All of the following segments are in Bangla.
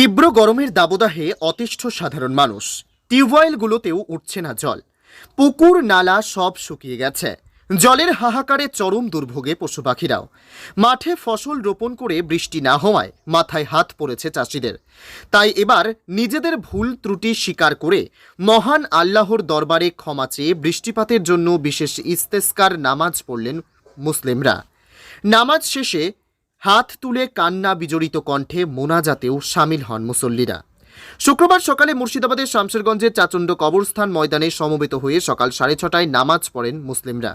তীব্র গরমের দাবদাহে অতিষ্ঠ সাধারণ মানুষ। টিউবওয়েলগুলোতেও উঠছে না জল। পুকুর, নালা সব শুকিয়ে গেছে। জলের হাহাকারে চরম দুর্ভোগে পশু পাখিরাও। মাঠে ফসল রোপণ করে বৃষ্টি না হওয়ায় মাথায় হাত পড়েছে চাষিদের। তাই এবার নিজেদের ভুল ত্রুটি স্বীকার করে মহান আল্লাহর দরবারে ক্ষমা চেয়ে বৃষ্টিপাতের জন্য বিশেষ ইস্তেস্কার নামাজ পড়লেন মুসলিমরা। নামাজ শেষে হাত তুলে কান্না বিজড়িত কণ্ঠে মোনাজাতেও সামিল হন মুসল্লিরা। শুক্রবার সকালে মুর্শিদাবাদের শামশেরগঞ্জের চাচণ্ড কবরস্থান ময়দানে সমবেত হয়ে সকাল সাড়ে ছটায় নামাজ পড়েন মুসলিমরা।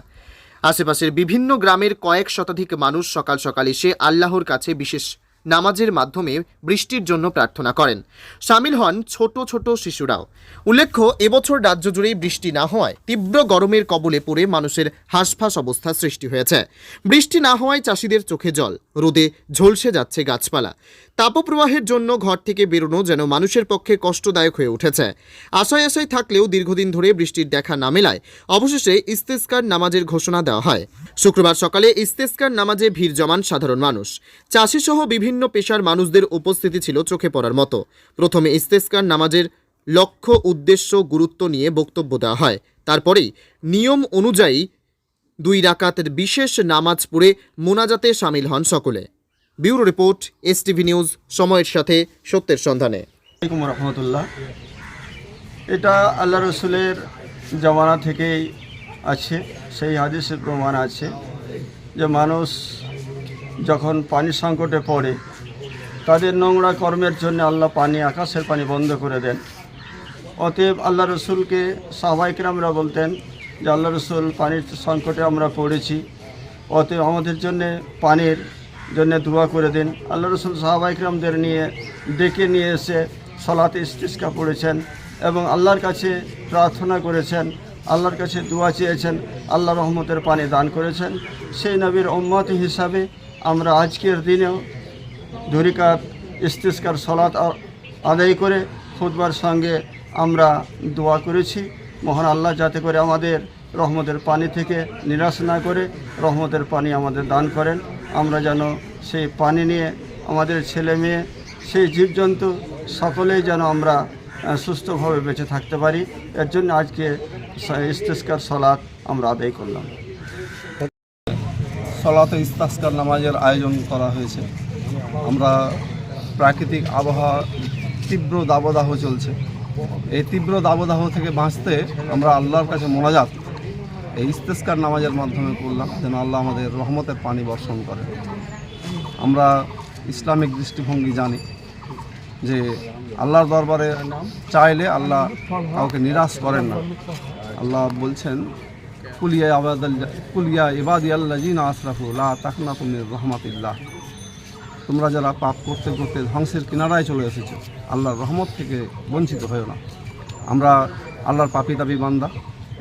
আশেপাশের বিভিন্ন গ্রামের কয়েক শতাধিক মানুষ সকাল সকাল এসে আল্লাহর কাছে বিশেষ নামাজের মাধ্যমে বৃষ্টির জন্য প্রার্থনা করেন। সামিল হন ছোট ছোট শিশুরাও। উল্লেখ্য, এবছর রাজ্য জুড়েই বৃষ্টি না হওয়ায় তীব্র গরমের কবলে পড়ে মানুষের হাঁসফাঁস অবস্থা সৃষ্টি হয়েছে। বৃষ্টি না হওয়ায় চাষিদের চোখে জল, রোদে ঝলসে যাচ্ছে গাছপালা। তাপপ্রবাহের জন্য ঘর থেকে বেরোনো যেন মানুষের পক্ষে কষ্টদায়ক হয়ে উঠেছে। আশায় আশায় থাকলেও দীর্ঘদিন ধরে বৃষ্টির দেখা না মেলায় অবশেষে ইস্তেস্কার নামাজের ঘোষণা দেওয়া হয়। শুক্রবার সকালে ইস্তেস্কার নামাজে ভিড় জমান সাধারণ মানুষ। চাষি সহ বিভিন্ন পেশার মানুষদের উপস্থিতি ছিল চোখে পড়ার মতো। প্রথমে ইস্তেস্কার নামাজের লক্ষ্য, উদ্দেশ্য, গুরুত্ব নিয়ে বক্তব্য দেওয়া হয়। তারপরেই নিয়ম অনুযায়ী দুই রাকাতের বিশেষ নামাজ পড়ে মোনাজাতে সামিল হন সকলে। ব্যুরো রিপোর্ট, এসটিভি নিউজ, সময়ের সাথে সত্যের সন্ধানে। এটা আল্লাহ রসুলের জমানা থেকেই আছে, সেই হাদিসের প্রমাণ আছে যে মানুষ যখন পানি সংকটে পড়ে, তাদের নোংরা কর্মের জন্য আল্লাহ পানি, আকাশের পানি বন্ধ করে দেন। অতএব আল্লাহ রসুলকে সাহবাইকরামরা বলতেন যে, আল্লাহ রসুল, পানির সংকটে আমরা পড়েছি। অতএব আমাদের জন্যে পানির জন্য দোয়া করে দিন। আল্লাহ রসুল সাহাবাইকরামদের নিয়ে ডেকে নিয়ে এসে সলাতে ইস্তিস্কা পড়েছেন এবং আল্লাহর কাছে প্রার্থনা করেছেন, আল্লাহর কাছে দোয়া চেয়েছেন, আল্লাহ রহমতের পানি দান করেছেন। সেই নবীর উম্মত হিসাবে আমরা আজকের দিনেও ধরিকাত ইস্তিস্কার সলাত আদায় করে খুদবার সঙ্গে আমরা দোয়া করেছি। মহান আল্লাহ যাতে করে আমাদের রহমতের পানি থেকে নিরাশ না করে, রহমতের পানি আমাদের দান করেন। আমরা যেন সেই পানি নিয়ে আমাদের ছেলে মেয়ে, সেই জীবজন্তু সকলেই যেন আমরা সুস্থভাবে বেঁচে থাকতে পারি। এর জন্য আজকে ইস্তিস্কার সলাৎ আমরা আদায় করলাম। সলাত ইস্তাস্কার নামাজের আয়োজন করা হয়েছে। আমরা প্রাকৃতিক আবহাওয়া তীব্র দাবদাহ চলছে। এই তীব্র দাবদাহ থেকে বাঁচতে আমরা আল্লাহর কাছে মোনাজাত এই ইস্তেস্কার নামাজের মাধ্যমে করলাম, যেন আল্লাহ আমাদের রহমতের পানি বর্ষণ করে। আমরা ইসলামিক দৃষ্টিভঙ্গি জানি যে আল্লাহর দরবারে চাইলে আল্লাহ কাউকে নিরাশ করেন না। আল্লাহ বলছেন কুলিয়া তুমি তোমরা যারা পাপ করতে করতে ধ্বংসের কিনারায় চলে এসেছ, আল্লাহর রহমত থেকে বঞ্চিত হয়েও না। আমরা আল্লাহর পাপি দাবি বান্দা,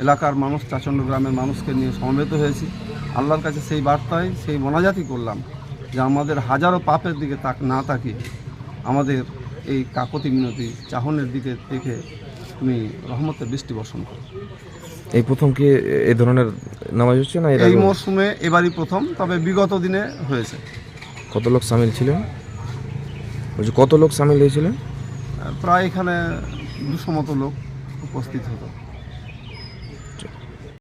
এলাকার মানুষ, চাচণ্ড গ্রামের মানুষকে নিয়ে সমবেত হয়েছি। আল্লাহর কাছে সেই বার্তায়, সেই মোনাজাতি করলাম যে আমাদের হাজারো পাপের দিকে তাক, না তাকিয়ে আমাদের এই কাকতি মিনতি চাহনের দিকে দেখে তুমি রহমতের বৃষ্টি বর্ষণ করো। এই প্রথম কি এই ধরনের নামাজ হচ্ছে না এই? মরশুমে এবারই প্রথম তবে বিগত দিনে হয়েছে। কত লোক সামিল ছিলেন? বলছি কত লোক সামিল হয়েছিলেন? প্রায় এখানে দুশো মতো লোক উপস্থিত হতো।